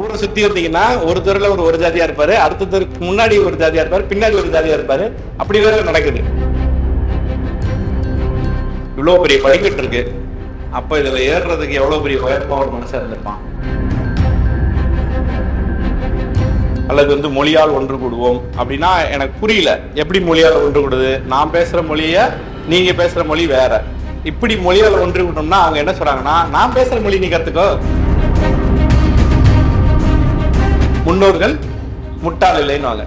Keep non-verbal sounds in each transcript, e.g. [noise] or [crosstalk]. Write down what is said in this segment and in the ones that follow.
ஊரை சுத்தி வந்தீங்கன்னா ஒரு தெருல ஒரு ஒரு ஜாதியா இருப்பாரு. அடுத்த தெருக்கு முன்னாடி ஒரு ஜாதியா இருப்பாரு. பின்னாடி ஒரு ஜாதியா இருப்பாரு. அப்படி வேற நடக்குது. இவ்வளவு பெரிய படிக்கட்டு இருக்கு அப்ப இதுல ஏறுறதுக்கு எவ்வளவு பெரிய உயர்மா ஒரு மனசா இருந்திருப்பான்? அல்லது வந்து மொழியால் ஒன்று கூடுவோம். அப்படின்னா எனக்கு புரியல. எப்படி மொழியால் ஒன்று கூடுது? நான் பேசுற மொழிய நீங்க பேசுற மொழி வேற. இப்படி மொழியால் ஒன்று கூடணும்னா அவங்க என்ன சொல்றாங்கன்னா நான் பேசுற மொழி நீ கத்துக்கோ. முன்னோர்கள் முட்டாள் இல்லைன்னு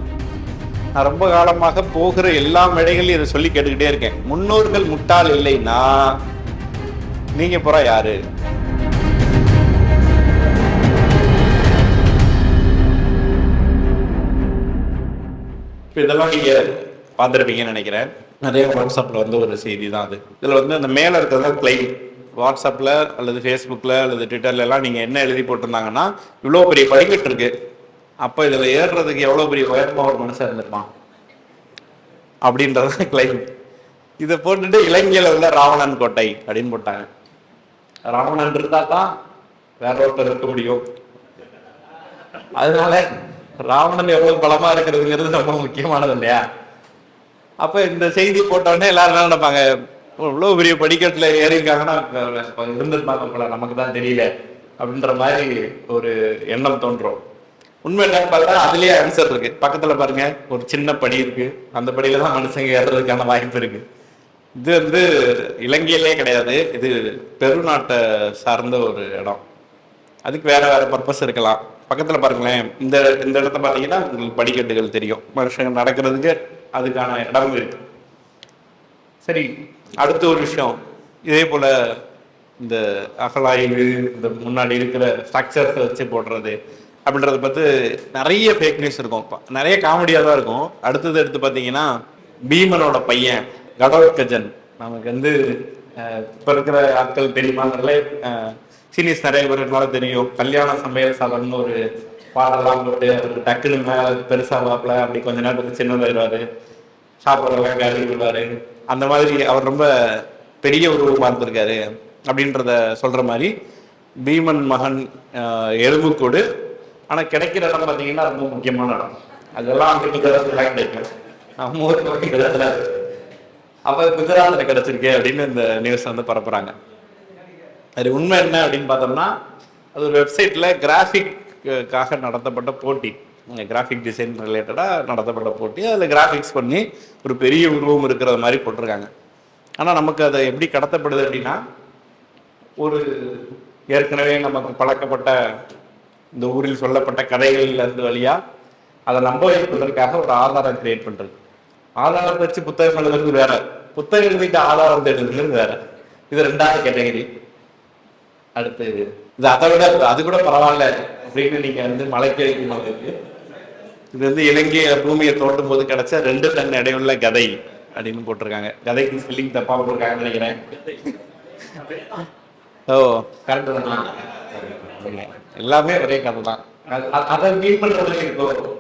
நான் ரொம்ப காலமாக போகிற எல்லா மேடைகளையும் இதை சொல்லி கேட்டுக்கிட்டே இருக்கேன். முன்னோர்கள் முட்டாள் இல்லைன்னா நீங்க புறா யாரு? இதெல்லாம் நீங்க பார்த்துருப்பீங்கன்னு நினைக்கிறேன். நிறைய வாட்ஸ்அப்ல வந்து ஒரு செய்தி தான் அது. இதுல வந்து அந்த மேல இருக்கிறதா கிளைம் வாட்ஸ்அப்ல அல்லது ஃபேஸ்புக்ல அல்லது ட்விட்டர்ல எல்லாம் நீங்க என்ன எழுதி போட்டிருந்தாங்கன்னா இவ்வளோ பெரிய படிக்கட்டு இருக்கு. அப்ப இதுல ஏறுறதுக்கு எவ்வளவு பெரிய உயர்மா ஒரு மனுஷன் இருந்திருப்பான்? அப்படின்றது கிளைம் இதை போட்டுட்டு இலங்கையில உள்ள ராவணன் கோட்டை அப்படின்னு போட்டாங்க. ராவணன் இருந்தா தான் வேற ஒருத்தர் இருக்க முடியும். அதனால ராவணன் எவ்வளவு பலமா இருக்கிறதுங்கிறது ரொம்ப முக்கியமானது இல்லையா? அப்ப இந்த செய்தி போட்ட எல்லாரும் என்ன நினைப்பாங்க? இவ்வளவு பெரிய படிக்கட்டுல ஏறியிருக்காங்கன்னா இருந்திருப்பாங்க போல நமக்கு தான் தெரியல அப்படின்ற மாதிரி ஒரு எண்ணம் தோன்றும். உண்மை என்னன்னு பார்த்தா அதுலயே ஆன்சர் இருக்கு. பக்கத்துல பாருங்க ஒரு சின்ன படி இருக்கு. அந்த படியில தான் மனுஷங்க ஏறுறதுக்கான வாய்ப்பு இருக்கு. இது வந்து இலங்கையிலே கிடையாது. இது பெருநாட்டை சார்ந்த ஒரு இடம். அதுக்கு வேற வேற பர்பஸ் இருக்கலாம். பக்கத்துல பாருங்களேன் இந்த இந்த இடத்த பாத்தீங்கன்னா உங்களுக்கு படிக்கட்டுகள் தெரியும். மனுஷங்க நடக்கிறதுக்கு அதுக்கான இடம் இருக்கு. சரி அடுத்த ஒரு விஷயம். இதே போல இந்த அகலாய்வு இந்த முன்னாடி இருக்கிற ஸ்ட்ரக்சர்ஸை வச்சு போடுறது அப்படின்றத பார்த்து நிறைய ஃபேக் நியூஸ் இருக்கும். நிறைய காமெடியாக தான் இருக்கும். அடுத்தது எடுத்து பார்த்தீங்கன்னா பீமனோட பையன் கடோத்கஜன் நமக்கு வந்து இப்போ இருக்கிற ஆட்கள் தெரியுமாங்கிறதுல சீனியர்ஸ் நிறைய பேருக்குனால தெரியும். கல்யாண சமையல் சாதம்னு ஒரு பாடலாம் போட்டு அவருக்கு டக்குனு மேலே பெருசாக வாப்பல அப்படி கொஞ்ச நேரத்துக்கு சின்னதாயிருவாரு சாப்பிட்றவங்க கறி விடுவாரு. அந்த மாதிரி அவர் ரொம்ப பெரிய உருவமாக இருந்திருக்காரு. அப்படின்றத சொல்ற மாதிரி பீமன் மகன் அஹ், ஆனால் ஆனா கிடைக்கிற இடம் பாத்தீங்கன்னா ரொம்ப முக்கியமான இடம். அதெல்லாம் கிடைக்கும் நம்ம ஊர் வந்து அப்ப குஜராத்ல கிடைச்சிருக்கே அப்படின்னு இந்த நியூஸ் வந்து பரப்புறாங்க. அது உண்மை என்ன அப்படின்னு பார்த்தோம்னா அது ஒரு வெப்சைட்ல கிராஃபிக்காக நடத்தப்பட்ட போட்டி. கிராஃபிக் டிசைன் ரிலேட்டடாக நடத்தப்பட்ட போட்டி. அதில் கிராஃபிக்ஸ் பண்ணி ஒரு பெரிய உருவம் இருக்கிற மாதிரி போட்டிருக்காங்க. ஆனால் நமக்கு அதை எப்படி கடத்தப்படுது அப்படின்னா ஒரு ஏற்கனவே நமக்கு பழக்கப்பட்ட இந்த ஊரில் சொல்லப்பட்ட கதைகளிலிருந்து வழியா அதை நம்ப வைப்பதற்காக ஒரு ஆதாரம் கிரியேட் பண்றது. ஆதாரத்தை வச்சு புத்தகம் எழுதுறது வேற. புத்தகம் எழுதிட்டு ஆதாரம் தேடுறதுங்கிறது வேற. இது ரெண்டாவது கேட்டகரி அடுத்து இது அதை விட அது கூட பரவாயில்ல அப்படின்னு நீங்க வந்து மலைக்கு வைக்கும் அளவுக்கு இது வந்து இலங்கை பூமியை தோண்டும் போது கிடைச்ச ரெண்டு டன் எடையுள்ள கதை அப்படின்னு போட்டிருக்காங்க. கதைக்கு ஸ்பெல்லிங் தப்பா போட்டிருக்காங்கன்னு நினைக்கிறேன். ஓ கரெக்ட் தான்? எல்லாமே ஒரே கதை தான். அதை மீட் பண்றதுல இருக்கும்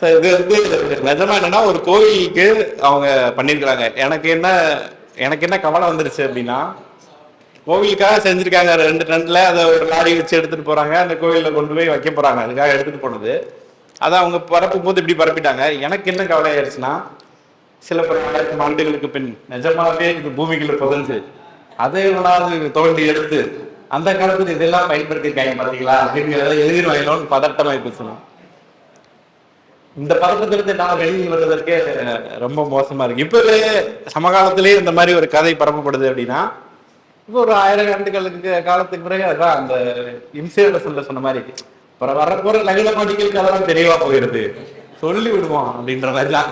So, இது வந்து நிஜமா என்னன்னா ஒரு கோயிலுக்கு அவங்க பண்ணிருக்கிறாங்க எனக்கு என்ன எனக்கு என்ன கவலை வந்துருச்சு அப்படின்னா கோவிலுக்காக செஞ்சிருக்காங்க. ரெண்டு டன்ல அதை ஒரு லாரி வச்சு எடுத்துட்டு போறாங்க. அந்த கோவில்ல கொண்டு போய் வைக்க போறாங்க. அதுக்காக எடுத்துட்டு போனது. அதை அவங்க பரப்பும் போது இப்படி பரப்பிட்டாங்க. எனக்கு என்ன கவலை ஆயிடுச்சுன்னா சில பல ஆண்டுகளுக்கு பின் நிஜமாவே இது பூமிக்குள்ள புதஞ்சு அதை எவனாவது தோண்டி எடுத்து அந்த காலத்துல இதெல்லாம் பயன்படுத்தியிருக்காங்க பாத்தீங்களா? அப்படிங்கிறத எழுதிடுவாங்களோன்னு பதட்டமாய் பேசணும். இந்த பதட்டத்திலிருந்து நான் வெளியில் வருவதற்கே ரொம்ப மோசமா இருக்கு. இப்பவே சமகாலத்திலேயே இந்த மாதிரி ஒரு கதை பரப்பப்படுது அப்படின்னா இப்போ ஒரு ஆயிரம் ஆண்டுகளுக்கு காலத்துக்கு பிறகு அதான் அந்த இன்சியர்ல சொல்ல சொன்ன மாதிரி அப்புறம் வரப்போற நகர மாட்டிகளுக்கு அதெல்லாம் தெரியவா போயிருது. சொல்லி விடுவோம் அப்படின்ற மாதிரி தான்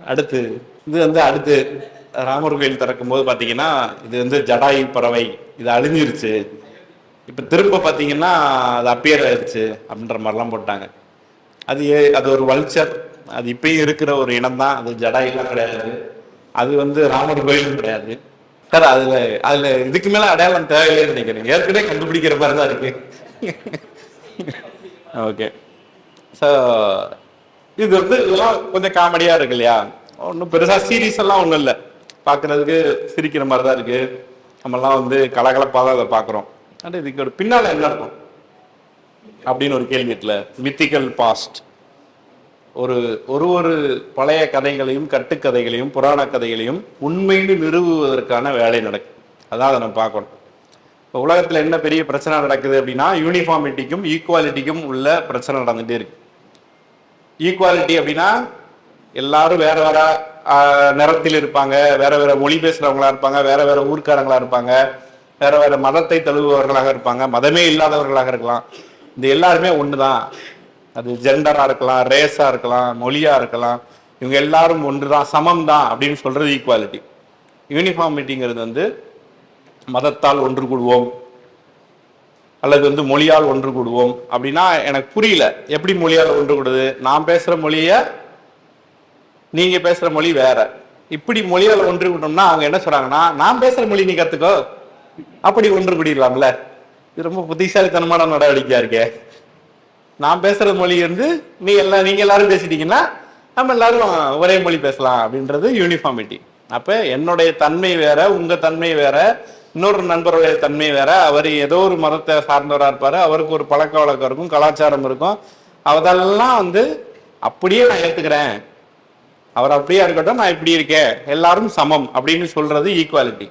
அடுத்து இது வந்து அடுத்து ராமர் கோயில் திறக்கும் போது பாத்தீங்கன்னா இது வந்து ஜடாயு பறவை. இது அழிஞ்சிருச்சு. இப்ப திரும்ப பாத்தீங்கன்னா அது அப்பியர் ஆயிடுச்சு அப்படின்ற மாதிரிலாம் போட்டாங்க. அது அது ஒரு வல்ச்சர். அது இப்பயும் இருக்கிற ஒரு இனம் தான். அது ஜடாயெல்லாம் கிடையாது. அது வந்து ராமர் கோயிலும் கிடையாது. சார் அதுல அதுல இதுக்கு மேல அடையாளம் தேவையில்லைன்னு நினைக்கிறேன். ஏற்கனவே கண்டுபிடிக்கிற மாதிரி தான் இருக்கு. [laughs] ஓகே ஸோ இது வந்து இதெல்லாம் கொஞ்சம் காமெடியா இருக்கு இல்லையா? ஒன்றும் பெருசாக சீரியஸ் எல்லாம் ஒன்றும் இல்லை. பார்க்குறதுக்கு சிரிக்கிற மாதிரி தான் இருக்குது நம்மலாம் வந்து கலகலப்பாக தான் அதை பார்க்குறோம் ஆனால் இதுக்கு ஒரு பின்னால் என்ன இருக்கும்? அப்படின்னு ஒரு கேள்வி இருக்குல்ல. மித்திக்கல் பாஸ்ட் ஒரு ஒரு ஒரு பழைய கதைகளையும் கட்டுக்கதைகளையும் புராண கதைகளையும் உண்மைன்னு நிறுவுவதற்கான வேலை நடக்கும். அதான் அதை நம்ம பார்க்கணும். இப்போ உலகத்தில் என்ன பெரிய பிரச்சனை நடக்குது அப்படின்னா யூனிஃபார்மிட்டிக்கும் ஈக்குவாலிட்டிக்கும் உள்ள பிரச்சனை நடந்துகிட்டே இருக்கு. ஈக்குவாலிட்டி அப்படின்னா எல்லாரும் வேற வேற நிறத்தில் இருப்பாங்க வேற வேற மொழி பேசுறவங்களா இருப்பாங்க வேற வேற ஊர்க்காரங்களா இருப்பாங்க வேற வேற மதத்தை தழுவுபவர்களாக இருப்பாங்க மதமே இல்லாதவர்களாக இருக்கலாம். இந்த எல்லாருமே ஒண்ணுதான். அது ஜெண்டரா இருக்கலாம் ரேஸா இருக்கலாம் மொழியா இருக்கலாம். இவங்க எல்லாரும் ஒன்றுதான் சமம் தான் அப்படின்னு சொல்றது ஈக்குவாலிட்டி யூனிஃபார்மிட்டிங்கிறது வந்து மதத்தால் ஒன்று கூடுவோம் அல்லது வந்து மொழியால் ஒன்று கூடுவோம் அப்படின்னா எனக்கு புரியல. எப்படி மொழியால் ஒன்று கூடுது? நான் பேசுற மொழியை நீங்க பேசுற மொழி வேற. இப்படி மொழிகள் ஒன்று கூடணும்னா அவங்க என்ன சொல்றாங்கன்னா நான் பேசுற மொழி நீ கத்துக்கோ. அப்படி ஒன்று கூடிடலாம்ல. இது ரொம்ப புத்திசாலித்தனமான நடவடிக்கையா இருக்கே. நான் பேசுற மொழி வந்து நீ எல்லாம் நீங்க எல்லாரும் பேசிட்டீங்கன்னா நம்ம எல்லாரும் ஒரே மொழி பேசலாம். அப்படின்றது யூனிஃபார்மிட்டி அப்ப என்னுடைய தன்மை வேற உங்க தன்மை வேற இன்னொரு நண்பருடைய தன்மை வேற. அவர் ஏதோ ஒரு மதத்தை சார்ந்தவராக இருப்பாரு. அவருக்கு ஒரு பழக்க வழக்கம் இருக்கும் கலாச்சாரம் இருக்கும். அதெல்லாம் வந்து அப்படியே நான் ஏத்துக்கிறேன். அவர் அப்படியே இருக்கட்டும் நான் இப்படி இருக்கேன். எல்லாரும் சமம் அப்படின்னு சொல்றது ஈக்குவாலிட்டி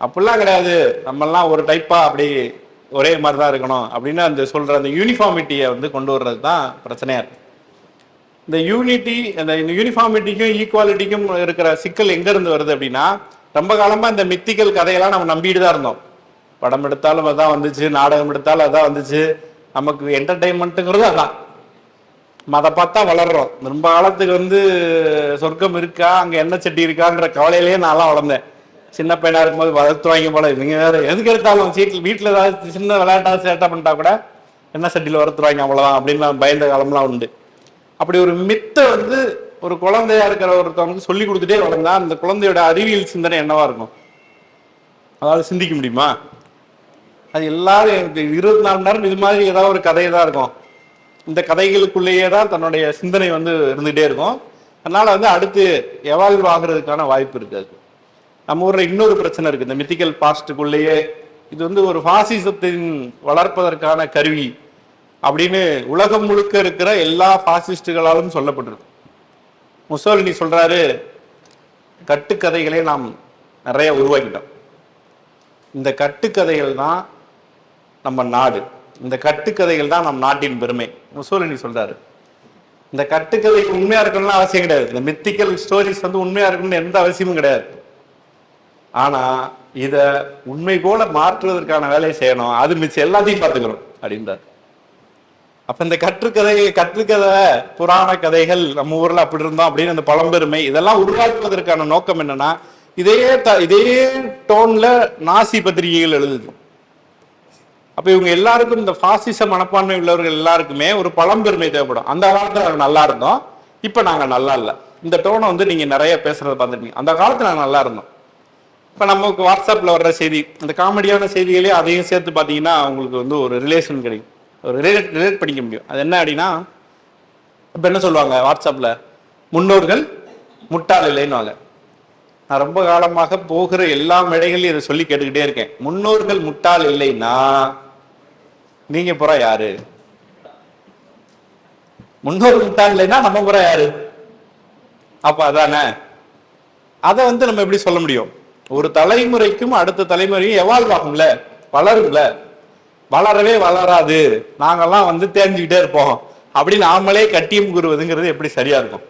அப்படிலாம் கிடையாது. நம்மெல்லாம் ஒரு டைப்பா அப்படி ஒரே மாதிரி தான் இருக்கணும் அப்படின்னு அந்த சொல்ற அந்த யூனிஃபார்மிட்டியை வந்து கொண்டு வர்றது தான் பிரச்சனையா இருக்கு. இந்த யூனிட்டி அந்த யூனிஃபார்மிட்டிக்கும் ஈக்குவாலிட்டிக்கும் இருக்கிற சிக்கல் எங்க இருந்து வருது அப்படின்னா ரொம்ப காலமா இந்த மித்திக்கல் கதையெல்லாம் நம்ம நம்பிட்டு தான் இருந்தோம். படம் எடுத்தாலும் அதான் வந்துச்சு நாடகம் எடுத்தாலும் அதான் வந்துச்சு. நமக்கு என்டர்டைன்மெண்ட்டுங்கிறது அதான். அதை பார்த்தா வளர்றோம். ரொம்ப காலத்துக்கு வந்து சொர்க்கம் இருக்கா அங்க எண்ணெய் சட்டி இருக்கான்ற கவலையிலேயே நான்லாம் வளர்ந்தேன். சின்ன பையனா இருக்கும்போது வளர்த்துவாங்க போல இவங்க வேற எதுக்கு எடுத்தாலும் சீட்டில் வீட்டில் ஏதாவது சின்ன விளையாட்டா சேட்டா பண்ணிட்டா கூட எண்ணெய் சட்டியில் வறுத்துருவாங்க அவ்வளோதான் அப்படின்னு நான் பயந்த காலம்லாம் உண்டு. அப்படி ஒரு மித்தை வந்து ஒரு குழந்தையா இருக்கிற ஒருத்தவனுக்கு சொல்லி கொடுத்துட்டே வளர்ந்தா அந்த குழந்தையோட அறிவியல் சிந்தனை என்னவா இருக்கும்? அதாவது சிந்திக்க முடியுமா? அது எல்லாரும் எனக்கு இருபத்தி நாலு மணி நேரம் இது மாதிரி ஏதாவது ஒரு கதை தான் இருக்கும். இந்த கதைகளுக்குள்ளேயே தான் தன்னுடைய சிந்தனை வந்து இருந்துகிட்டே இருக்கும். அதனால வந்து அடுத்து எவால்வ் ஆகுறதுக்கான வாய்ப்பு இருக்காது நம்ம ஊரில் இன்னொரு பிரச்சனை இருக்குது இந்த மித்திக்கல் பாஸ்ட்டுக்குள்ளேயே இது வந்து ஒரு ஃபாசிசத்தின் வளர்ப்பதற்கான கருவி அப்படின்னு உலகம் முழுக்க இருக்கிற எல்லா பாசிஸ்டுகளாலும் சொல்லப்பட்டிருக்கு. முசோலினி சொல்றாரு கட்டுக்கதைகளே நாம் நிறைய உருவாக்கிட்டோம். இந்த கட்டுக்கதைகள் தான் நம்ம நாடு. இந்த கட்டுக்கதைகள் தான் நம் நாட்டின் பெருமை. முசோலினி சொல்றாரு. இந்த கட்டுக்கதை உண்மையா இருக்கணும்னு அவசியம் கிடையாது. இந்த மித்திக்கல் ஸ்டோரிஸ் வந்து உண்மையா இருக்கணும்னு எந்த அவசியமும் கிடையாது. ஆனா இத உண்மை போல மாற்றுவதற்கான வேலையை செய்யணும். அது மிச்சம் எல்லாத்தையும் பார்த்துக்கணும் அப்படின்றார். அப்ப இந்த கற்றுக்கதை கற்றுக்கதை புராண கதைகள் நம்ம ஊர்ல அப்படி இருந்தோம் அப்படின்னு அந்த பழம்பெருமை இதெல்லாம் உருவாக்குவதற்கான நோக்கம் என்னன்னா இதே த- இதே டோன்ல நாசி பத்திரிகைகள் எழுதுது. அப்போ இவங்க எல்லாருக்கும் இந்த பாசிச மனப்பான்மை உள்ளவர்கள் எல்லாருக்குமே ஒரு பழம்பெருமை தேவைப்படும். அந்த காலத்தில் நாங்கள் நல்லா இருந்தோம். இப்போ நாங்கள் நல்லா இல்லை. இந்த டோனை வந்து நீங்கள் நிறைய பேசுகிறத பார்த்துருப்பீங்க. அந்த காலத்தில் நாங்கள் நல்லா இருந்தோம். இப்போ நமக்கு வாட்ஸ்அப்பில் வர்ற செய்தி இந்த காமெடியான செய்திகளே அதையும் சேர்த்து பார்த்தீங்கன்னா உங்களுக்கு வந்து ஒரு ரிலேஷன் கிடைக்கும். ஒரு ரிலேட் ரிலேட் பண்ணிக்க முடியும். அது என்ன அப்படின்னா இப்போ என்ன சொல்லுவாங்க வாட்ஸ்அப்பில் முன்னோர்கள் முட்டாள் இல்லைன்னுவாங்க. நான் ரொம்ப காலமாக போகிற எல்லா மேடைகளையும் இதை சொல்லி கேட்டுக்கிட்டே இருக்கேன். முன்னோர்கள் முட்டாள் இல்லைன்னா நீங்க புறா யாரு? முன்னோர் முட்டாள் இல்லைன்னா நம்ம புறா யாரு? அப்ப அதானே? அதை வந்து நம்ம எப்படி சொல்ல முடியும்? ஒரு தலைமுறைக்கும் அடுத்த தலைமுறையும் எவால்வ் ஆகும்ல? வளரும்ல? வளரவே வளராது. நாங்கெல்லாம் வந்து தேஞ்சுக்கிட்டே இருப்போம். அப்படி நாமளே கட்டியம் கூறுவதுங்கிறது எப்படி சரியா இருக்கும்?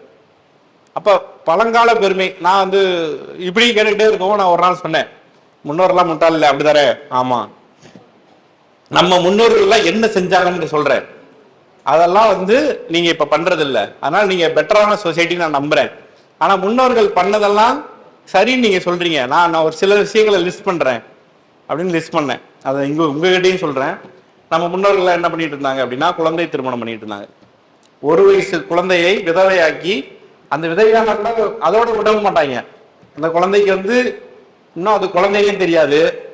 அப்ப பழங்கால பெருமை நான் வந்து இப்படி கேட்டுக்கிட்டே இருக்கவும் நான் ஒரு நாள் சொன்னேன். முன்னோர்லாம் முட்டாள் இல்லை அப்படிதானே ஆமா. நம்ம முன்னோர்கள்லாம் என்ன செஞ்சாங்கன்னு சொல்றேன். அதெல்லாம் வந்து நீங்க இப்ப பண்றது இல்ல அதனால நீங்க பெட்டரான சொசைட்டி நான் நம்புறேன். ஆனா முன்னோர்கள் பண்ணதெல்லாம் சரின்னு நீங்க சொல்றீங்க. நான் நான் ஒரு சில விஷயங்களை லிஸ்ட் பண்றேன். அப்படின்னு லிஸ்ட் பண்ணேன். அதை இங்க உங்ககிட்டயும் சொல்றேன். நம்ம முன்னோர்கள் என்ன பண்ணிட்டு இருந்தாங்க அப்படின்னா குழந்தை திருமணம் பண்ணிட்டு இருந்தாங்க. ஒரு வயசு குழந்தையை விதவையாக்கி அந்த விதவையான அதோட விடவும் மாட்டாங்க. அந்த குழந்தைக்கு வந்து இன்னும் அது குழந்தையே தெரியாது.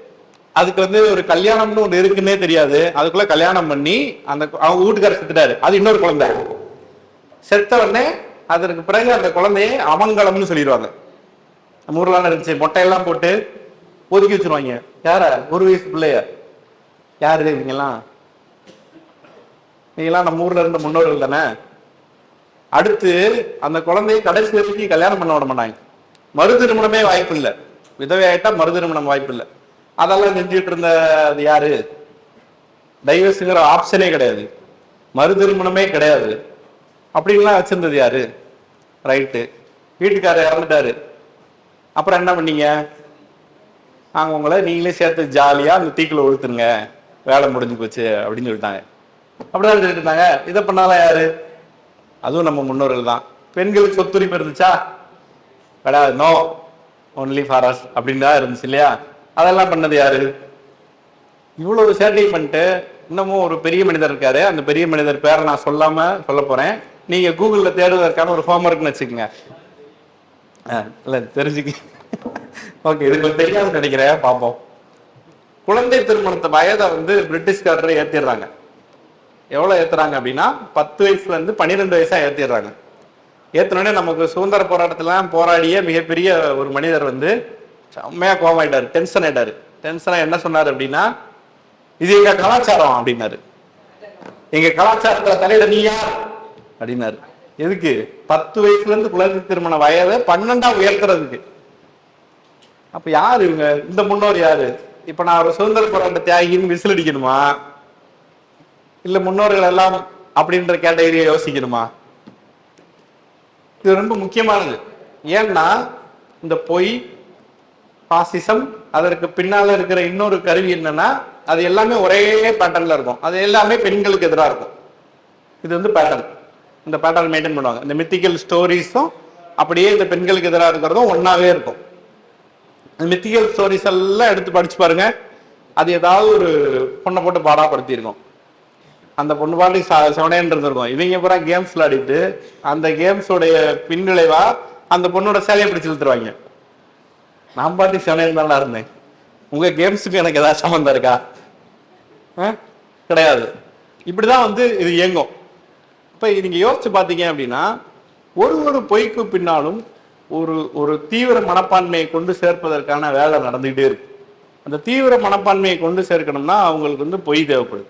அதுக்கு வந்து ஒரு கல்யாணம்னு ஒண்ணு இருக்குன்னே தெரியாது. அதுக்குள்ள கல்யாணம் பண்ணி அந்த அவங்க வீட்டுக்காரர் செத்துட்டாரு. அது இன்னொரு குழந்தை. செத்த உடனே அதற்கு பிறகு அந்த குழந்தைய அமங்கலம்னு சொல்லிடுவாங்க. நம்ம ஊர்லாம் இருந்துச்சு மொட்டையெல்லாம் போட்டு ஒதுக்கி வச்சிருவாங்க. யார? ஒரு வயசு பிள்ளைய. யாரு இவங்கெல்லாம்? நீங்களாம் நம்ம ஊர்ல இருந்த முன்னோர்கள் தானே? அடுத்து அந்த குழந்தையை கடைசி வரைக்கும் கல்யாணம் பண்ண விட மாட்டாங்க. மறு திருமணமே வாய்ப்பு இல்லை விதவை ஆயிட்டா மறு திருமணம் வாய்ப்பு இல்லை அதெல்லாம் செஞ்சுட்டு இருந்த அது யாரு? டைவர்ஸுங்கிற ஆப்ஷனே கிடையாது. மறு திருமணமே கிடையாது. அப்படின்லாம் வச்சிருந்தது யாரு? ரைட்டு வீட்டுக்காரர் இறந்துட்டாரு. அப்புறம் என்ன பண்ணீங்க? நாங்கள் உங்களை நீங்களே சேர்த்து ஜாலியாக அந்த தீக்கில் உழுத்துருங்க. வேலை முடிஞ்சு போச்சு அப்படின்னு சொல்லிட்டாங்க. அப்படிதான் சொல்லிட்டு இருந்தாங்க. இதை பண்ணாலும் யாரு? அதுவும் நம்ம முன்னோர்கள் தான். பெண்களுக்கு சொத்துரிமை இருந்துச்சா? கிடையாது. நோ ஒன்லி ஃபார் அஸ் அப்படின்னு தான் இருந்துச்சு இல்லையா? அதெல்லாம் பண்ணது யாரு? இவ்வளவு சேட்டை பண்ணிட்டு இன்னமும் ஒரு பெரிய மனிதர் இருக்காரு. அந்த பெரிய மனிதர் பேரை நான் சொல்லாம சொல்ல போறேன். நீங்க கூகுள்ல தேடுவதற்கான ஒரு ஹோம்ஒர்க்னு வச்சுக்கோங்க. ஆ, இல்ல தெரிஞ்சுக்க. ஓகே இது கொஞ்சம் தெரியாது நினைக்கிறேன். பார்ப்போம். குழந்தை திருமணத்தை வயதை வந்து பிரிட்டிஷ்காரர் ஏத்திடுறாங்க. எவ்வளவு ஏத்துறாங்க அப்படின்னா பத்து வயசுல இருந்து பன்னிரெண்டு வயசா ஏத்திடுறாங்க. ஏத்தினோடனே நமக்கு சுதந்திர போராட்டத்திலாம் போராடிய மிகப்பெரிய ஒரு மனிதர் வந்து செம்மையா கோவம் ஆயிட்டாரு. டென்ஷன் ஆயிட்டாரு. டென்ஷனா என்ன சொன்னாரு அப்படின்னா இது எங்கள் கலாச்சாரம் அப்படின்னாரு. எங்க கலாச்சாரத்தில் தலையிட நீ யார்? அப்படின்னாரு. எதுக்கு? பத்து வயசுல இருந்து குழந்தை திருமண வயதை பன்னெண்டா உயர்த்துறதுக்கு. அப்ப யார் இவங்க? இந்த முன்னோர் யாரு? இப்ப நான் ஒரு சுதந்திர போராட்ட தியாகின்னு விசில் அடிக்கணுமா? இல்ல முன்னோர்கள் எல்லாம் அப்படின்ற கேட்டகரியை யோசிக்கணுமா? இது ரொம்ப முக்கியமானது. ஏன்னா இந்த பொய் பாசிசம் அதற்கு பின்னால இருக்கிற இன்னொரு கருவி என்னன்னா அது எல்லாமே ஒரே பேட்டர்ன்ல இருக்கும். அது எல்லாமே பெண்களுக்கு எதிராக இருக்கும். இது வந்து பேட்டர்ன் இந்த பேட்டர்ன் மெயின்டைன் பண்ணுவாங்க. இந்த மித்திக்கல் ஸ்டோரிஸும் அப்படியே இந்த பெண்களுக்கு எதிராக இருக்கிறதும் ஒன்னாவே இருக்கும். இந்த மித்திக்கல் ஸ்டோரிஸ் எல்லாம் எடுத்து படிச்சு பாருங்க. அது ஏதாவது ஒரு பொண்ணை போட்டு பாடாப்படுத்தியிருக்கோம். அந்த பொண்ணு பாட்டி ச- செவனேன்னு இருந்திருக்கும். இவங்க பூரா கேம்ஸ் விளையாடிட்டு அந்த கேம்ஸோடைய பின்விளைவா அந்த பொண்ணோட சேலையை பிடிச்சு இழுத்துருவாங்க. நான் பாட்டி சென்னையில் நல்லா இருந்தேன். உங்கள் கேம்ஸுக்கு எனக்கு ஏதாவது சம்மந்தம் இருக்கா? ஆ? கிடையாது. இப்படிதான் வந்து இது இயங்கும். இப்போ நீங்கள் யோசிச்சு பார்த்தீங்க அப்படின்னா ஒரு ஒரு பொய்க்கு பின்னாலும் ஒரு ஒரு தீவிர மனப்பான்மையை கொண்டு சேர்ப்பதற்கான வேலை நடந்துகிட்டே இருக்கு அந்த தீவிர மனப்பான்மையை கொண்டு சேர்க்கணும்னா அவங்களுக்கு வந்து பொய் தேவைப்படுது.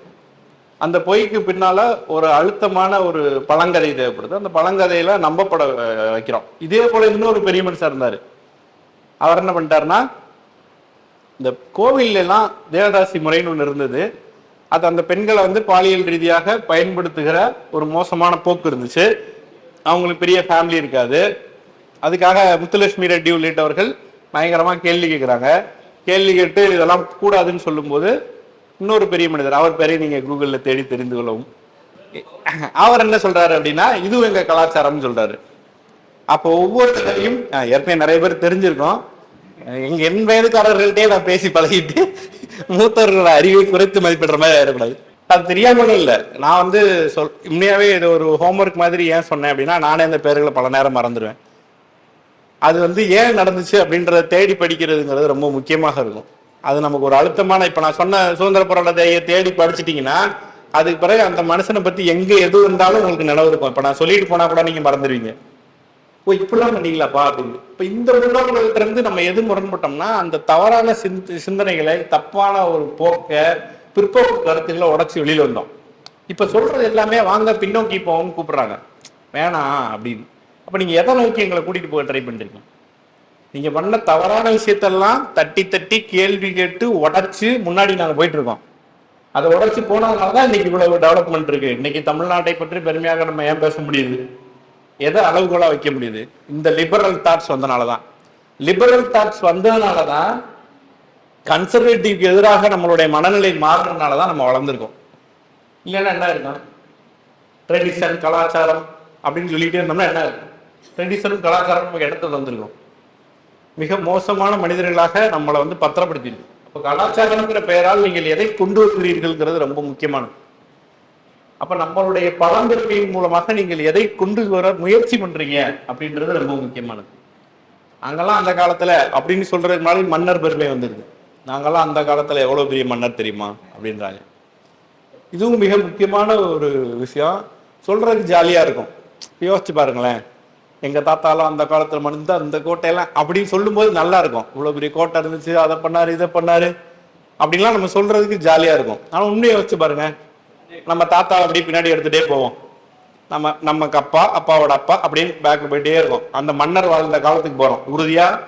அந்த பொய்க்கு பின்னால ஒரு அழுத்தமான ஒரு பழங்கதை தேவைப்படுது. அந்த பழங்கதையில நம்பப்பட வைக்கிறோம். இதே போல இன்னொரு பெரிய மனுஷன் இருந்தாரு. அவர் என்ன பண்ணிட்டாருன்னா இந்த கோவில்லாம் தேவதாசி முறைன்னு ஒன்று இருந்தது. அது அந்த பெண்களை வந்து பாலியல் ரீதியாக பயன்படுத்துகிற ஒரு மோசமான போக்கு இருந்துச்சு. அவங்களுக்கு பெரிய ஃபேமிலி இருக்காது. அதுக்காக முத்துலட்சுமி ரெட்டி உள்ளிட்டவர்கள் பயங்கரமாக கேள்வி கேட்குறாங்க கேள்வி கேட்டு இதெல்லாம் கூடாதுன்னு சொல்லும்போது இன்னொரு பெரிய மனிதர் அவர் பேரை நீங்க கூகுளில் தேடி தெரிந்து கொள்ளவும். அவர் என்ன சொல்றாரு அப்படின்னா இதுவும் எங்க கலாச்சாரம்னு சொல்றாரு. அப்போ ஒவ்வொருத்தரையும் ஏற்கனவே நிறைய பேர் தெரிஞ்சிருக்கோம். எங்க என் வயதுக்காரர்கள்ட்டே நான் பேசி பழகிட்டு மூத்தவர்களோட அறிவை குறைத்து மதிப்பிடுற மாதிரி ஆயிடக்கூடாது. அது தெரியாமலும் இல்லை. நான் வந்து சொல் உண்மையாவே இது ஒரு ஹோம்ஒர்க் மாதிரி ஏன் சொன்னேன் அப்படின்னா நானே அந்த பேர்களை பல நேரம் மறந்துடுவேன். அது வந்து ஏன் நடந்துச்சு அப்படின்றத தேடி படிக்கிறதுங்கிறது ரொம்ப முக்கியமாக இருக்கும். அது நமக்கு ஒரு அழுத்தமான இப்ப நான் சொன்ன சுதந்திர போராட்டத்தை தேடி படிச்சிட்டீங்கன்னா அதுக்கு பிறகு அந்த மனுஷனை பத்தி எங்க எது இருந்தாலும் உங்களுக்கு நினைவு இருக்கும். இப்ப நான் சொல்லிட்டு போனா கூட நீங்க மறந்துடுவீங்க. ஓ இப்படிலாம் பண்ணீங்களாப்பா அப்படின்னு. இப்போ இந்த முன்னோர்கள்ட்ட இருந்து நம்ம எது முரண்பட்டோம்னா அந்த தவறான சிந்த சிந்தனைகளை தப்பான ஒரு போக்க பிற்போக்கு கருத்துக்களை உடச்சி வெளியில் வந்தோம். இப்போ சொல்றது எல்லாமே வாங்க பின்னோக்கி போவோம்னு கூப்பிடுறாங்க. வேணாம் அப்படின்னு. அப்போ நீங்கள் எதை நோக்கி எங்களை கூட்டிகிட்டு போக ட்ரை பண்றீங்க? நீங்க பண்ண தவறான விஷயத்தெல்லாம் தட்டி தட்டி கேள்வி கேட்டு உடைச்சு முன்னாடி நாங்கள் போயிட்டு இருக்கோம் அதை உடச்சி போனதுனால தான் இன்னைக்கு இவ்வளவு டெவலப்மெண்ட் இருக்கு. இன்னைக்கு தமிழ்நாட்டை பற்றி பெருமையாக நம்ம ஏன் பேச முடியுது? எதை அளவுகோலா வைக்க முடியுது? இந்த லிபரல் தாட்ஸ் வந்தனாலதான். லிபரல் தாட்ஸ் வந்ததுனாலதான் கன்சர்வேட்டிவ்க்கு எதிராக நம்மளுடைய மனநிலை மாறுறதுனால தான் நம்ம வளர்ந்துருக்கோம். இல்லைன்னா என்ன இருக்கும் ட்ரெடிஷன் கலாச்சாரம் அப்படின்னு சொல்லிட்டே இருந்தோம்னா என்ன இருக்கும் ட்ரெடிஷனும் கலாச்சாரம் நமக்கு இடத்துல வந்திருக்கும் மிக மோசமான மனிதர்களாக நம்மளை வந்து பத்திரப்படுத்திருக்கு அப்போ கலாச்சாரம்ங்கிற பெயரால் நீங்கள் எதை கொண்டு வருகிறீர்கள்ங்கிறது ரொம்ப முக்கியமானது. அப்ப நம்மளுடைய பழம்பெருமையின் மூலமாக நீங்கள் எதை கொண்டு வர முயற்சி பண்றீங்க அப்படின்றது ரொம்ப முக்கியமானது. நாங்கெல்லாம் அந்த காலத்துல அப்படின்னு சொல்றதுக்கு முன்னாடி மன்னர் பெருமை வந்துருது. நாங்கெல்லாம் அந்த காலத்துல எவ்வளவு பெரிய மன்னர் தெரியுமா? அப்படின்றாங்க. இதுவும் மிக முக்கியமான ஒரு விஷயம். சொல்றதுக்கு ஜாலியா இருக்கும். யோசிச்சு பாருங்களேன். எங்க தாத்தாலாம் அந்த காலத்துல மணிந்து அந்த கோட்டையெல்லாம் அப்படின்னு சொல்லும்போது நல்லா இருக்கும். இவ்வளவு பெரிய கோட்டை இருந்துச்சு அதை பண்ணாரு இதை பண்ணாரு. அப்படின்லாம் நம்ம சொல்றதுக்கு ஜாலியா இருக்கும். ஆனா உண்மையை யோசிச்சு பாருங்க. நம்ம தாத்தா அப்படியே பின்னாடி எடுத்துட்டே போவோம். நம்ம நமக்கு அப்பா அப்பாவோட அப்பா அப்படின்னு பேக் போயிட்டே இருக்கும். அந்த மன்னர் வாழ்ந்த காலத்துக்கு போறோம். உறுதியா?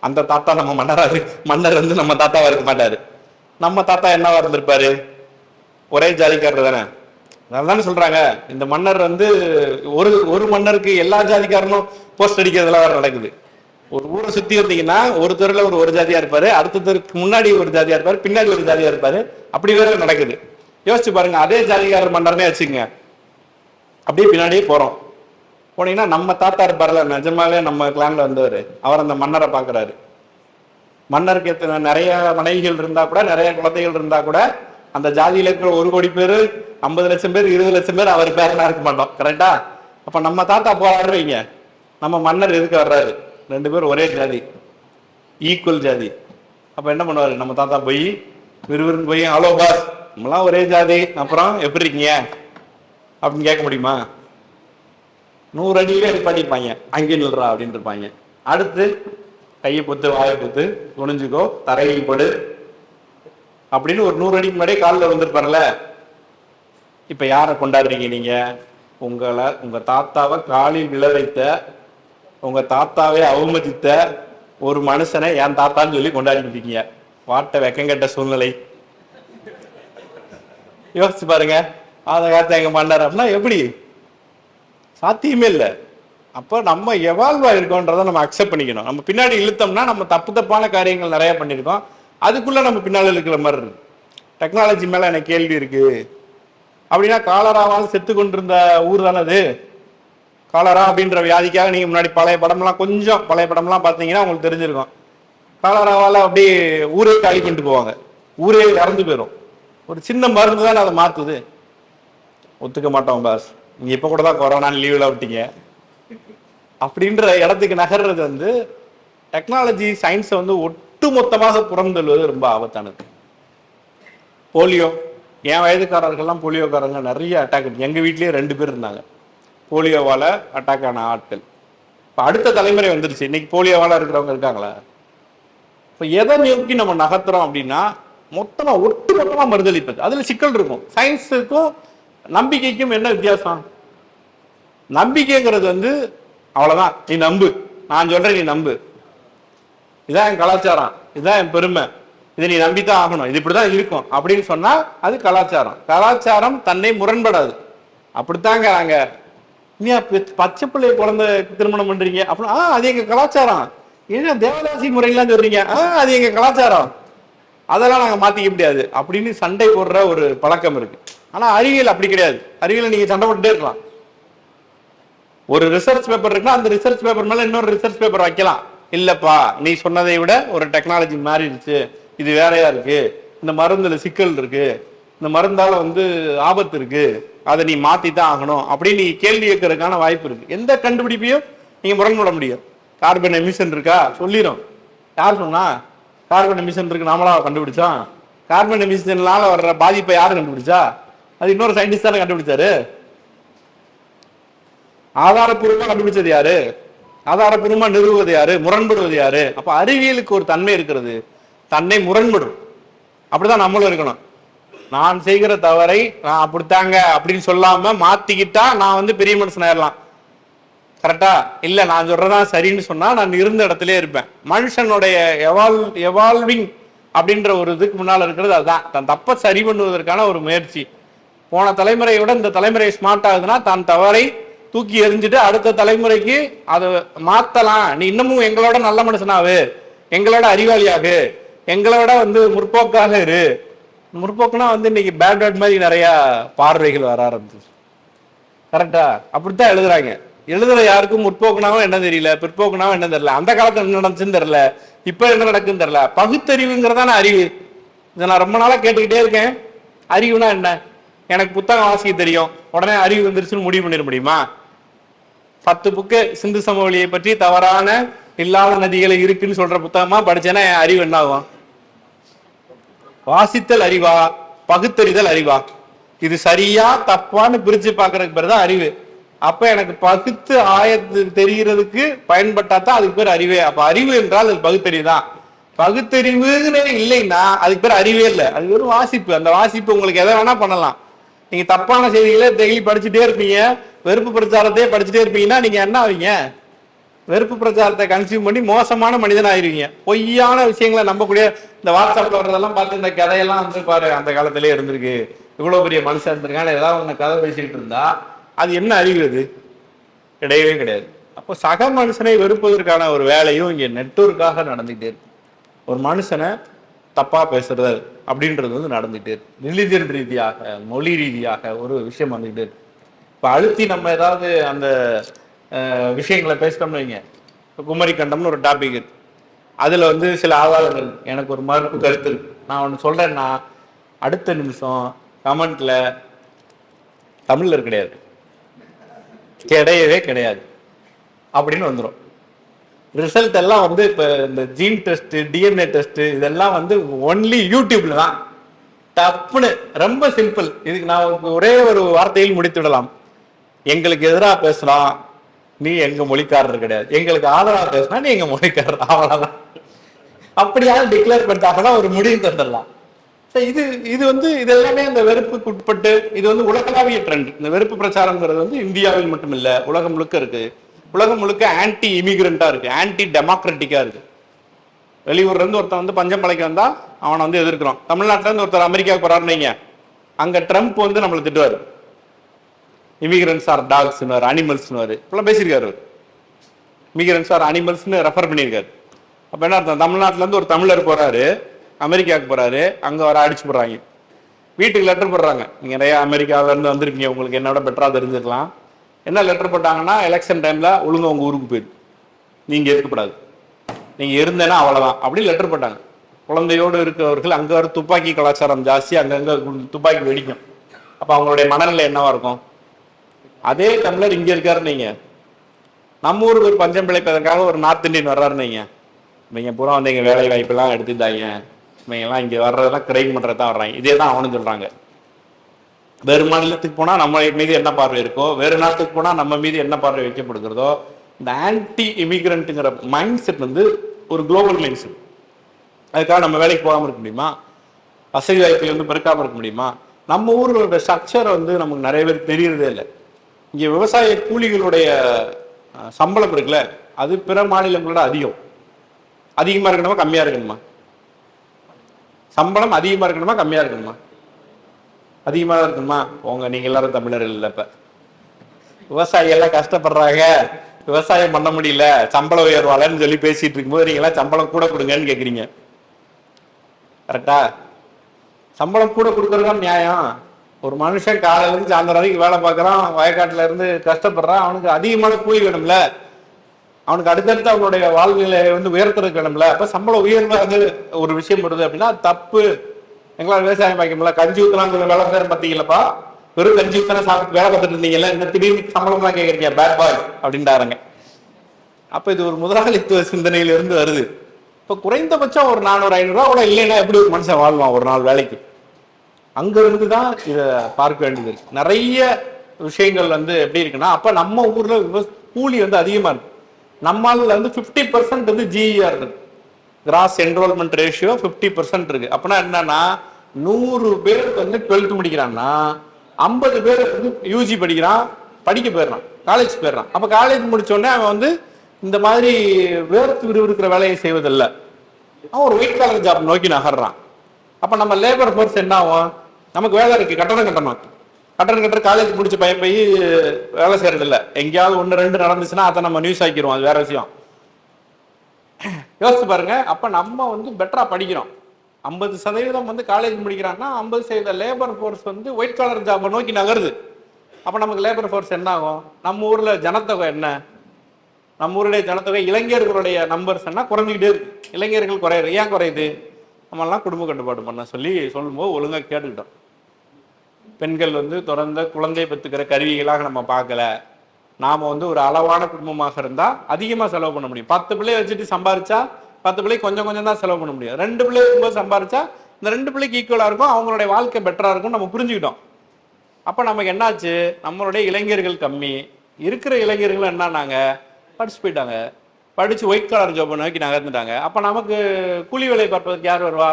அந்த தாத்தா நம்ம மன்னராரு மன்னர் வந்து நம்ம தாத்தாவா இருக்க மாட்டாரு. நம்ம தாத்தா என்னவா இருந்திருப்பாரு? ஒரே ஜாதிக்காரர் தானே. அதானே சொல்றாங்க. இந்த மன்னர் வந்து ஒரு ஒரு மன்னருக்கு எல்லா ஜாதிக்காரனும் போஸ்ட் அடிக்கிறதுலாம் வேற நடக்குது. ஒரு ஊரை சுத்தி வந்தீங்கன்னா ஒரு தெருல ஒரு ஒரு ஜாதியா இருப்பாரு. அடுத்த தெருக்கு முன்னாடி ஒரு ஜாதியா இருப்பாரு. பின்னாடி ஒரு ஜாதியா இருப்பாரு. அப்படி வேற நடக்குது. யோசிச்சு பாருங்க அதே ஜாதிக்காரர் மன்னர்னே வச்சுங்க அப்படியே பின்னாடியே போறோம். போனீங்கன்னா நம்ம தாத்தா இருப்பார்ல நிஜமாவே நம்ம கிளான்ல வந்தவர். அவர் அந்த மன்னரை பாக்குறாரு மன்னருக்கு எத்தனை நிறைய மனைவிகள் இருந்தா கூட நிறைய குழந்தைகள் இருந்தா கூட அந்த ஜாதியில இருக்கிற ஒரு கோடி பேர் ஐம்பது லட்சம் பேர் இருபது லட்சம் பேர் அவர் பேரனா இருக்க மாட்டோம். கரெக்டா அப்ப நம்ம தாத்தா போறாரு வைங்க. நம்ம மன்னர் எதுக்கு வர்றாரு? ரெண்டு பேரும் ஒரே ஜாதி. ஈக்குவல் ஜாதி. அப்ப என்ன பண்ணுவாரு? நம்ம தாத்தா போய் விறுவிறுன்னு போய் ஹலோ பாஸ் நம்மளாம் ஒரே ஜாதி அப்புறம் எப்படி இருக்கீங்க? அப்படின்னு கேட்க முடியுமா? நூறு அடியிலே நிப்பாட்டிப்பாங்க அங்கே நில்றா அப்படின்னு இருப்பாங்க. அடுத்து கையை பொத்து வாயை பொத்து குனிஞ்சுக்கோ தரையில் படு. அப்படின்னு ஒரு நூறு அடிக்கு முன்னாடியே காலில் வந்துருப்பார்ல இப்போ யாரை கொண்டாடுறீங்க நீங்கள் உங்களை உங்கள் தாத்தாவை காலில் விழ வைத்த உங்கள் தாத்தாவை அவமதித்த ஒரு மனுஷனை என் தாத்தான்னு சொல்லி கொண்டாடிட்டு இருக்கீங்க. வாட்ட வெக்கங்கெட்ட சூழ்நிலை. யோசிச்சு பாருங்க. அதை காத்த எங்கள் மன்னர் அப்படின்னா எப்படி? சாத்தியமே இல்லை. அப்போ நம்ம எவால்வ் ஆயிருக்கோன்றதை நம்ம அக்செப்ட் பண்ணிக்கணும். நம்ம பின்னாடி இழுத்தோம்னா நம்ம தப்பு தப்பான காரியங்கள் நிறைய பண்ணியிருக்கோம். அதுக்குள்ளே நம்ம பின்னால் இருக்கிற மாதிரி இருக்கு. டெக்னாலஜி மேலே எனக்கு கேள்வி இருக்கு. அப்படின்னா காலராவால் செத்து கொண்டிருந்த ஊர் தானே அது? காலரா அப்படின்ற வியாதிக்காக நீங்கள் முன்னாடி பழைய படம்லாம் கொஞ்சம் பழைய படம்லாம் பார்த்தீங்கன்னா உங்களுக்கு தெரிஞ்சிருக்கும். காலராவால் அப்படியே ஊரே காலி பண்ணிட்டு போவாங்க. ஊரே இறந்து போயிடும் ஒரு சின்ன மருந்து தானே அதை மாற்றுது ஒத்துக்க மாட்டோம் பாஸ் நீங்கள் இப்போ கூட தான் கொரோனா லீவில் விட்டீங்க. அப்படின்ற இடத்துக்கு நகர்றது வந்து டெக்னாலஜி சயின்ஸை வந்து ஒட்டு மொத்தமாக புறந்தள்வது ரொம்ப ஆபத்தானது. போலியோ. என் வயதுக்காரர்கள்லாம் போலியோக்காரங்க நிறைய அட்டாக் எங்கள் வீட்லேயே ரெண்டு பேர் இருந்தாங்க. போலியோவால் அட்டாக் ஆன ஆட்கள். இப்போ அடுத்த தலைமுறை வந்துருச்சு. இன்னைக்கு போலியோவால் இருக்கிறவங்க இருக்காங்களா? இப்போ எதை நோக்கி நம்ம நகர்த்துறோம் அப்படின்னா மொத்தமா ஒட்டு மொத்தமா மறுதளிப்பது. அதுல சிக்கல் இருக்கும். சயின்ஸுக்கும் நம்பிக்கைக்கும் என்ன வித்தியாசம்? நம்பிக்கைங்கிறது வந்து அவ்வளவுதான். நீ நம்பு. நான் சொல்றேன் நீ நம்பு. இதான் என் கலாச்சாரம். இதுதான் என் பெருமை. இதை நீ நம்பித்தான் ஆகணும். இது இப்படிதான் இருக்கும். அப்படின்னு சொன்னா அது கலாச்சாரம். கலாச்சாரம் தன்னை முரண்படாது. அப்படித்தாங்க நாங்க நீ பச்சை பிள்ளை குழந்தை திருமணம் பண்றீங்க? அப்படின்னா ஆ அது எங்க கலாச்சாரம். ஏன்னா தேவதாசி முறையெல்லாம் சொல்றீங்க. ஆ அது எங்க கலாச்சாரம். அதெல்லாம் நாங்கள் மாற்றிக்க முடியாது. அப்படின்னு சண்டை போடுற ஒரு பழக்கம் இருக்கு. ஆனால் அறிவியல் அப்படி கிடையாது. அறிவியல் நீங்கள் சண்டை போட்டுட்டே இருக்கலாம். ஒரு ரிசர்ச் பேப்பர் இருக்குன்னா அந்த ரிசர்ச் பேப்பர் மேலே இன்னொரு ரிசர்ச் பேப்பர் வைக்கலாம். இல்லப்பா நீ சொன்னதை விட ஒரு டெக்னாலஜி மாறிடுச்சு. இது வேறையா இருக்கு. இந்த மருந்துல சிக்கல் இருக்கு. இந்த மருந்தால வந்து ஆபத்து இருக்கு. அதை நீ மாத்தி தான் ஆகணும். அப்படின்னு நீ கேள்வி கேட்கறதுக்கான வாய்ப்பு இருக்கு. எந்த கண்டுபிடிப்பையும் நீங்க முரண்பட முடியும் கார்பன் எமிஷன் இருக்கா? சொல்லிடும் யார் சொன்னா? கார்பன் எமிஷன் இருக்கு நாமளா கண்டுபிடிச்சோம் கார்பன் எமிஷன்னால வர்ற பாதிப்பை யாரு கண்டுபிடிச்சா? அது இன்னொரு சயின்டிஸ்ட் தானே கண்டுபிடிச்சாரு. ஆதாரப்பூர்வமா கண்டுபிடிச்சது யாரு? ஆதாரப்பூர்வமா நிறுவுவது யாரு? முரண்படுவது யாரு? அப்ப அறிவியலுக்கு ஒரு தன்மை இருக்கிறது. தன்னை முரண்படும். அப்படிதான் நம்மளும் இருக்கணும். நான் செய்கிற தவறை நான் அப்படித்தாங்க அப்படின்னு சொல்லாம மாத்திக்கிட்டா நான் வந்து பெரிய மனுஷன் ஆயிடலாம் கரெக்டா? இல்ல நான் சொல்றதான் சரின்னு சொன்னா நான் இருந்த இடத்துல இருப்பேன். மனுஷனுடைய எவால் எவால்விங் அப்படின்ற ஒரு இதுக்கு முன்னால இருக்கிறது அதுதான். தன் தப்பை சரி பண்ணுவதற்கான ஒரு முயற்சி. போன தலைமுறையை விட இந்த தலைமுறை ஸ்மார்ட் ஆகுதுன்னா தான் தவறை தூக்கி எறிஞ்சிட்டு அடுத்த தலைமுறைக்கு அதை மாத்தலாம். நீ இன்னமும் எங்களோட நல்ல மனுஷனாவு. எங்களோட அறிவாளியாகு. எங்களோட வந்து முற்போக்காக இரு. முற்போக்குனா வந்து இன்னைக்கு பேக்ரவுண்ட் மாதிரி நிறைய பார்வைகள் வர ஆரம்பிச்சு கரெக்டா? அப்படித்தான் எழுதுறாங்க. எழுதுற யாருக்கும் முற்போக்குனாவும் என்ன தெரியல பிற்போக்குனாவும் என்ன தெரியல அந்த காலத்துல என்ன நடந்துச்சுன்னு தெரியல இப்ப என்ன நடக்குன்னு தெரியல. பகுத்தறிவுங்கிறதான அறிவு. இதை நான் ரொம்ப நாளா கேட்டுக்கிட்டே இருக்கேன். அறிவுனா என்ன? எனக்கு புத்தகம் வாசிக்க தெரியும். உடனே அறிவு வந்துருச்சுன்னு முடிவு பண்ணிட முடியுமா? பத்து புக்கு சிந்து சமவெளியை பற்றி தவறான இல்லாத நதிகளை இருக்குன்னு சொல்ற புத்தகமா படிச்சேன்னா என் அறிவு என்ன ஆகும்? வாசித்தல் அறிவா? பகுத்தறிதல் அறிவா? இது சரியா தப்பான்னு பிரிச்சு பாக்குறதுக்கு பேர் தான் அறிவு. அப்ப எனக்கு பகுத்து ஆயத்து தெரிகிறதுக்கு பயன்பட்டா தான் அதுக்கு பேர் அறிவே. அப்ப அறிவு என்றால் அது பகுத்தறிவு தான் பகுத்தறிவுன்னு இல்லைன்னா அதுக்கு பேர் அறிவே இல்லை. அது வெறும் வாசிப்பு. அந்த வாசிப்பு உங்களுக்கு எதை வேணா பண்ணலாம். நீங்க தப்பான செய்திகளை டெய்லி படிச்சுட்டே இருப்பீங்க. வெறுப்பு பிரச்சாரத்தையே படிச்சுட்டே இருப்பீங்கன்னா நீங்க என்ன ஆவீங்க? வெறுப்பு பிரச்சாரத்தை கன்சியூம் பண்ணி மோசமான மனிதன் ஆயிருவீங்க. பொய்யான விஷயங்களை நம்பக்கூடிய இந்த வாட்ஸ்அப்ல வர்றதெல்லாம் பார்த்து இந்த கதையெல்லாம் வந்து பாரு அந்த காலத்திலே இருந்திருக்கு. இவ்வளவு பெரிய மனுஷன் இருந்திருக்கான்னு ஏதாவது ஒன்று கதை பேசிட்டு இருந்தா அது என்ன அறிகிறது? கிடையவே கிடையாது. அப்போ சக மனுஷனை வெறுப்பதற்கான ஒரு வேலையும் இங்கே நெட்வொர்க்காக நடந்துகிட்டே இருக்கு. ஒரு மனுஷனை தப்பாக பேசுறது அப்படின்றது வந்து நடந்துகிட்டே இருக்கு. ரிலிஜன் ரீதியாக மொழி ரீதியாக ஒரு விஷயம் வந்துகிட்டே இருக்கு. இப்போ அழுத்தி நம்ம ஏதாவது அந்த விஷயங்களை பேசிட்டோம்னு வைங்க. இப்போ குமரி கண்டம்னு ஒரு டாபிக் இருக்கு. அதில் வந்து சில ஆதாரங்கள். எனக்கு ஒரு மறுப்பு கருத்து இருக்கு. நான் ஒன்று சொல்கிறேன்னா அடுத்த நிமிஷம் கமெண்ட்ல தமிழில் கிடையாது. கிடையவே கிடையாது. அப்படின்னு வந்துடும் ரிசல்ட் எல்லாம் வந்து இப்போ இந்த ஜீன் டெஸ்ட் டிஎன்ஏ டெஸ்ட் இதெல்லாம் வந்து ஒன்லி யூடியூப்ல தான். டப்புன்னு ரொம்ப சிம்பிள் இதுக்கு நான் ஒரே ஒரு வார்த்தையில் முடித்துவிடலாம். எங்களுக்கு எதிராக பேசலாம் நீ எங்க மொழிக்காரர் கிடையாது. எங்களுக்கு ஆதரவாக பேசினா நீ எங்க மொழிக்காரர். அவ்வளவுதான். அப்படியாவது டிக்ளேர் பண்ணிட்டாங்கன்னா ஒரு முடிவு தந்துடலாம். இது இது வந்து இது எல்லாமே இந்த வெறுப்புக்கு உட்பட்டு இது வந்து உலகளாவிய ட்ரெண்ட் இந்த வெறுப்பு பிரச்சாரங்கிறது வந்து இந்தியாவில் மட்டும் இல்ல உலகம் முழுக்க இருக்கு. உலகம் முழுக்க ஆன்டி இமிகிரண்டா இருக்கு ஆன்டி டெமோக்ராட்டிக்கா இருக்கு. வெளியூர்ல இருந்து ஒருத்தன் வந்து பஞ்சம் பழைக்க வந்தா அவனை வந்து எதிர்க்கிறோம். தமிழ்நாட்டில இருந்து ஒருத்தர் அமெரிக்காவுக்கு போறாருன்னு வைங்க. அங்க ட்ரம்ப் வந்து நம்மளை திட்டுவாரு. இமிகிரன்ஸ் ஆர் டாக்ஸ்னு அனிமல்ஸ்னு இப்பெல்லாம் பேசியிருக்காரு அவர். இமிகிரன்ஸ் ஆர் அனிமல்ஸ்னு ரெஃபர் பண்ணியிருக்காரு. அப்ப என்ன அர்த்தம்? தமிழ்நாட்டுல இருந்து ஒரு தமிழர் போறாரு அமெரிக்காவுக்கு போறாரு. அங்க வர அடிச்சு போடுறாங்க. வீட்டுக்கு லெட்டர் போடுறாங்க. நீங்க நிறைய அமெரிக்கால இருந்து வந்திருக்கீங்க. உங்களுக்கு என்னோட பெட்டரா தெரிஞ்சுக்கலாம் என்ன லெட்டர் போட்டாங்கன்னா எலெக்ஷன் டைம்ல ஒழுங்கா உங்க ஊருக்கு போயிரு. நீங்க இருக்கக்கூடாது நீங்க இருந்தேன்னா அவ்வளவுதான். அப்படி லெட்டர் போட்டாங்க. குழந்தையோடு இருக்கிறவர்கள் அங்க வர துப்பாக்கி கலாச்சாரம் ஜாஸ்தி அங்கங்க கு- துப்பாக்கி வெடிக்கும். அப்ப அவங்களுடைய மனநிலை என்னவா இருக்கும்? அதே தமிழர் இங்க இருக்காரு நீங்க. நம்ம ஊருக்கு ஒரு பஞ்சம் பிழைப்பதற்காக ஒரு நார்த் இந்தியன் வர்றாரு நீங்க. இவங்க பூரா வந்து எங்க வேலை வாய்ப்பெல்லாம் எடுத்துட்டாங்க இவங்கெல்லாம் இங்கே இங்க வர்றதெல்லாம் கிரைம் பண்ணுறது தான் வர்றாங்க இதே தான் அவனும் சொல்றாங்க. வேறு மாநிலத்துக்கு போனா நம்ம மீது என்ன பார்வை இருக்கோ வேறு நாட்டுக்கு போனா நம்ம மீது என்ன பார்வை வைக்கப்படுகிறதோ இந்த ஆன்டி இமிக்ரண்ட்டுங்கிற மைண்ட் செட் வந்து ஒரு குளோபல் மைண்ட் செட் அதுக்காக நம்ம வேலைக்கு போகாம இருக்க முடியுமா? வசதி வாய்ப்புகள் வந்து பெருக்காம இருக்க முடியுமா? நம்ம ஊரோட ஸ்ட்ரக்சர் வந்து நமக்கு நிறைய பேர் தெரியறதே இல்லை. இங்க விவசாய கூலிகளுடைய சம்பளம் இருக்குல்ல அது பிற மாநிலங்களோட அதிகம். அதிகமா இருக்கணுமா? கம்மியா இருக்கணுமா? சம்பளம் அதிகமாக இருக்கணுமா கம்மியாக இருக்கணுமா? அதிகமாக தான் இருக்கணுமா போங்க நீங்க எல்லாரும் தமிழர்கள் இல்லை இப்ப. விவசாயி எல்லாம் கஷ்டப்படுறாங்க. விவசாயம் பண்ண முடியல. சம்பள உயர்வாளன்னு சொல்லி பேசிட்டு இருக்கும்போது நீங்க எல்லாம் சம்பளம் கூட கொடுங்கன்னு கேக்குறீங்க. கரெக்டா சம்பளம் கூட கொடுக்கறது தான் நியாயம். ஒரு மனுஷன் காலையிலேருந்து சாயந்தரம் வரைக்கும் வேலை பார்க்குறான் வயக்காட்டில் இருந்து கஷ்டப்படுறான் அவனுக்கு அதிகமான கூலி வேணும்ல. அவனுக்கு அடுத்தடுத்து அவனுடைய வாழ்நிலையை வந்து உயர்த்துறதுக்கு வேணும்ல அப்ப சம்பள உயர்வு வந்து ஒரு விஷயம் வருது அப்படின்னா தப்பு. எங்களால் விவசாயம் பார்க்க கஞ்சி ஊத்தலாம் வேலை பேர் பார்த்தீங்களப்பா வெறும் கஞ்சி ஊத்தனை சாப்பிட்டு வேலை பார்த்துட்டு இருந்தீங்கல்ல? இந்த திடீர்னு சம்பளம் தான் கேட்கறீங்க பேட் பாய் அப்படின்றாருங்க. அப்ப இது ஒரு முதலாளித்துவ சிந்தனையில இருந்து வருது. இப்ப குறைந்தபட்சம் ஒரு நானூறு ஐநூறு கூட இல்லைன்னா எப்படி ஒரு மனுஷன் வாழ்வான் ஒரு நாள் வேலைக்கு? அங்க இருந்து தான் இதை பார்க்க வேண்டியது நிறைய விஷயங்கள் வந்து எப்படி இருக்குன்னா அப்ப நம்ம ஊர்ல விவ- கூலி வந்து அதிகமா இருக்கு. நம்மால வந்து 50% பர்சன்ட் வந்து ஜிஇஆர் இருக்கு. கிராஸ் என்ரோல்மெண்ட் ரேஷியோ 50% பர்சன்ட் இருக்கு. அப்படின்னா என்னன்னா நூறு பேர் வந்து டுவெல்த் முடிக்கிறான்னா ஐம்பது பேர் வந்து யூஜி படிக்கிறான் படிக்க போயிடுறான் காலேஜ் போயிடுறான். அப்போ காலேஜ் முடிச்சோடனே அவன் வந்து இந்த மாதிரி வேர்த்து விறுவிறுக்கிற வேலையை செய்வதில்லை. அவன் ஒரு ஒயிட் கலர் ஜாப் நோக்கி நகர்றான். அப்போ நம்ம லேபர் ஃபோர்ஸ் என்ன ஆகும்? நமக்கு வேலை இருக்கு கட்டணம் கட்டணம். கட்டணம் கட்டுற காலேஜ் முடிச்ச பையன் போய் வேலை செய்யறது இல்லை. எங்கேயாவது ஒன்று ரெண்டு நடந்துச்சுன்னா அதை நம்ம நியூஸ் ஆக்கிடுவோம் அது வேற விஷயம். யோசிச்சு பாருங்க. அப்போ நம்ம வந்து பெட்டராக படிக்கிறோம். ஐம்பது சதவீதம் வந்து காலேஜ் முடிக்கிறான்னா ஐம்பது சதவீத லேபர் ஃபோர்ஸ் வந்து ஒயிட் கலர் ஜாப்பை நோக்கி நகருது. அப்போ நமக்கு லேபர் ஃபோர்ஸ் என்ன ஆகும்? நம்ம ஊரில் ஜனத்தொகை என்ன? நம்ம ஊருடைய ஜனத்தொகை இளைஞர்களுடைய நம்பர்ஸ் என்ன? குறைஞ்சிக்கிட்டே இருக்கு. இளைஞர்கள் குறையுது ஏன் குறையுது? நம்மெல்லாம் குடும்ப கட்டுப்பாடு பண்ண சொல்லி சொல்லும்போது ஒழுங்காக கேட்டுக்கிட்டோம். பெண்கள் வந்து தொடர்ந்த குழந்தை பெற்றுக்கிற கருவிகளாக நம்ம பார்க்கல. நாம் வந்து ஒரு அளவான குடும்பமாக இருந்தால் அதிகமாக செலவு பண்ண முடியும். பத்து பிள்ளைய வச்சுட்டு சம்பாரிச்சா பத்து பிள்ளை கொஞ்சம் கொஞ்சம் தான் செலவு பண்ண முடியும். ரெண்டு பிள்ளை இருக்கும்போது சம்பாரிச்சா இந்த ரெண்டு பிள்ளைக்கு ஈக்குவலாக இருக்கும். அவங்களுடைய வாழ்க்கை பெட்டராக இருக்கும் நம்ம புரிஞ்சுக்கிட்டோம். அப்போ நமக்கு என்னாச்சு? நம்மளுடைய இளைஞர்கள் கம்மி. இருக்கிற இளைஞர்கள் என்னன்னாங்க படிச்சு போயிட்டாங்க. படித்து ஒயிட் கலர் ஜாப் நோக்கி நகர்ந்துட்டாங்க. அப்போ நமக்கு கூலி வேலை பார்ப்பதற்கு யார் வருவா?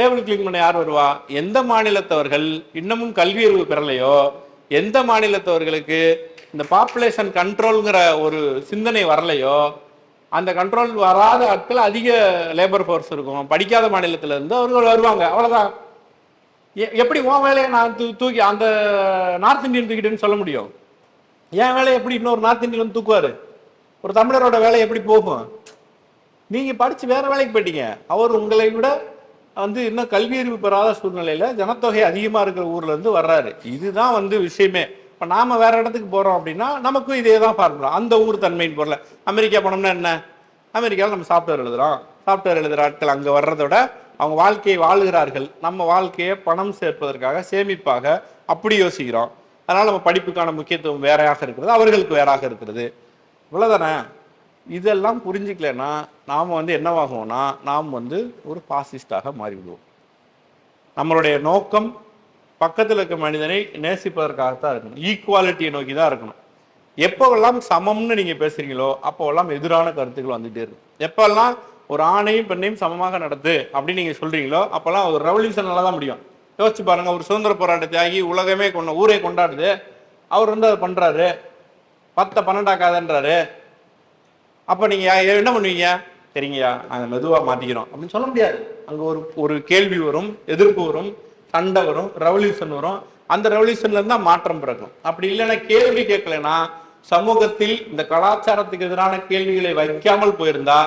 டேபிள் கிளீன் பண்ண யார் வருவா? எந்த மாநிலத்தவர்கள் இன்னமும் கல்வி அறிவு பெறலையோ எந்த மாநிலத்தவர்களுக்கு இந்த பாப்புலேஷன் கண்ட்ரோல்ங்கிற ஒரு சிந்தனை வரலையோ அந்த கண்ட்ரோல் வராத ஆட்கள் அதிக லேபர் ஃபோர்ஸ் இருக்கும். படிக்காத மாநிலத்தில் இருந்து அவர்கள் வருவாங்க. அவ்வளோதான் எ- எப்படி உன் வேலையை நான் தூ- தூக்கி அந்த நார்த் இந்தியன் தூக்கிட்டேன்னு சொல்ல முடியும்? என் வேலையை எப்படி இன்னொரு நார்த் இந்தியன் தூக்குவார் தூக்குவாரு? ஒரு தமிழரோட வேலை எப்படி போகும்? நீங்கள் படித்து வேறு வேலைக்கு போயிட்டீங்க. அவர் உங்களை விட வந்து இன்னும் கல்வி அறிவு பெறாத சூழ்நிலையில் ஜனத்தொகை அதிகமாக இருக்கிற ஊர்லேருந்து வர்றாரு. இதுதான் வந்து விஷயமே. இப்போ நாம் வேற இடத்துக்கு போகிறோம் அப்படின்னா நமக்கும் இதே தான் ஃபார்முலா அந்த ஊர் தன்மையின் பொருள். அமெரிக்கா போனோம்னா என்ன? அமெரிக்காவில் நம்ம சாஃப்ட்வேர் எழுதுகிறோம் சாஃப்ட்வேர் எழுதுகிற ஆட்கள் அங்கே வர்றதோட அவங்க வாழ்க்கையை வாழுகிறார்கள். நம்ம வாழ்க்கையை பணம் சேர்ப்பதற்காக சேமிப்பாக அப்படி யோசிக்கிறோம். அதனால் நம்ம படிப்புக்கான முக்கியத்துவம் வேறையாக இருக்கிறது. அவர்களுக்கு வேறாக இருக்கிறது. இவ்வளோதானே இதெல்லாம் புரிஞ்சுக்கலன்னா நாம் வந்து என்னவாகும்னா நாம் வந்து ஒரு பாசிஸ்டாக மாறிவிடுவோம். நம்மளுடைய நோக்கம் பக்கத்தில் இருக்க மனிதனை நேசிப்பதற்காகத்தான் இருக்கணும். ஈக்குவாலிட்டியை நோக்கி தான் இருக்கணும். எப்போவெல்லாம் சமம்னு நீங்கள் பேசுகிறீங்களோ அப்போவெல்லாம் எதிரான கருத்துக்கள் வந்துகிட்டே இருக்கும். எப்போல்லாம் ஒரு ஆணையும் பெண்ணையும் சமமாக நடத்து அப்படின்னு நீங்கள் சொல்கிறீங்களோ அப்போல்லாம் ஒரு ரெவல்யூஷனால தான் முடியும். யோசிச்சு பாருங்கள் ஒரு சுதந்திர போராட்டத்தை தியாகி உலகமே கொண்ட ஊரே கொண்டாடுது. அவர் வந்து அதை பண்ணுறாரு பத்தை பன்னெண்டாக்காதன்றாரு அப்ப நீங்க என்ன பண்ணுவீங்க? சரிங்கய்யா நாங்கள் மெதுவாக மாற்றிக்கிறோம் அப்படின்னு சொல்ல முடியாது. அங்கே ஒரு ஒரு கேள்வி வரும் எதிர்ப்பு வரும் சண்டை வரும் ரெவல்யூஷன் வரும். அந்த ரெவல்யூஷன்ல தான் மாற்றம் பிறக்கும். அப்படி இல்லைன்னா கேள்வி கேட்கலன்னா சமூகத்தில் இந்த கலாச்சாரத்துக்கு எதிரான கேள்விகளை வைக்காமல் போயிருந்தா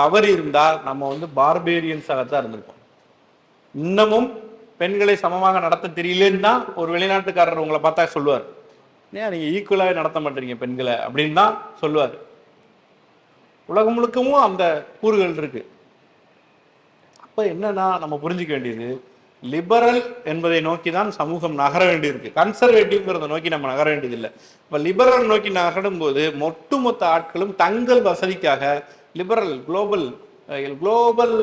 தவறி இருந்தால் நம்ம வந்து பார்பேரியன்ஸாகத்தான் இருந்திருக்கோம் இன்னமும் பெண்களை சமமாக நடத்த தெரியலன்னு தான் ஒரு வெளிநாட்டுக்காரர் உங்களை பார்த்தா சொல்லுவார். ஏன் நீங்கள் ஈக்குவலாகவே நடத்த மாட்டேறீங்க பெண்களை? அப்படின்னு தான் சொல்லுவார். உலகம் முழுக்கவும் அந்த கூறுகள் இருக்கு. அப்ப என்னன்னா நம்ம புரிஞ்சுக்க வேண்டியது லிபரல் என்பதை நோக்கி தான் சமூகம் நகர வேண்டியிருக்கு. கன்சர்வேட்டிவ்ங்கிறத நோக்கி நம்ம நகர வேண்டியதில்லை. இப்ப லிபரல் நோக்கி நகரும் போது ஒட்டுமொத்த ஆட்களும் தங்கள் வசதிக்காக லிபரல் குளோபல் குளோபல்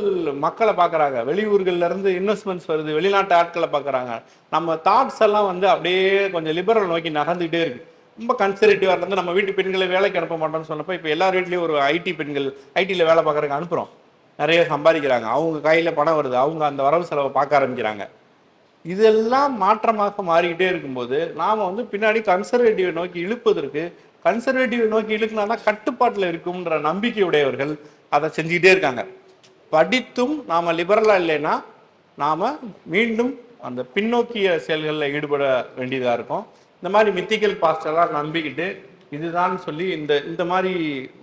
மக்களை பார்க்குறாங்க. வெளியூர்கள்ல இருந்து இன்வெஸ்ட்மெண்ட்ஸ் வருது வெளிநாட்டு ஆட்களை பார்க்குறாங்க. நம்ம தாட்ஸ் எல்லாம் வந்து அப்படியே கொஞ்சம் லிபரல் நோக்கி நகர்ந்துகிட்டே இருக்கு. ரொம்ப கன்சர்வேட்டிவாக இருந்து நம்ம வீட்டு பெண்களை வேலைக்கு அனுப்ப மாட்டோம்னு சொன்னப்போ இப்போ எல்லார் வீட்லேயும் ஒரு ஐடி பெண்கள் ஐடியில் வேலை பார்க்கறதுக்கு அனுப்புகிறோம் நிறைய சம்பாதிக்கிறாங்க. அவங்க கையில் பணம் வருது. அவங்க அந்த வரவு செலவை பார்க்க ஆரம்பிக்கிறாங்க. இதெல்லாம் மாற்றமாக மாறிக்கிட்டே இருக்கும்போது நாம் வந்து பின்னாடி கன்சர்வேட்டிவை நோக்கி இழுப்பதற்கு கன்சர்வேட்டிவ் நோக்கி இழுக்கலன்னா கட்டுப்பாட்டில் இருக்கும்ன்ற நம்பிக்கையுடையவர்கள் அதை செஞ்சுக்கிட்டே இருக்காங்க. படித்தும் நாம் லிபரலாக இல்லைன்னா நாம் மீண்டும் அந்த பின்னோக்கிய செயல்களில் ஈடுபட வேண்டியதாக இருக்கும். இந்த மாதிரி மித்திக்கல் பாஸ்ட் எல்லாம் நம்பிக்கிட்டு இதுதான் சொல்லி இந்த இந்த மாதிரி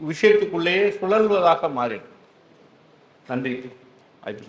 விஷயத்துக்குள்ளேயே சுழல்வதாக மாறிடும். நன்றி. வாய்ப்பு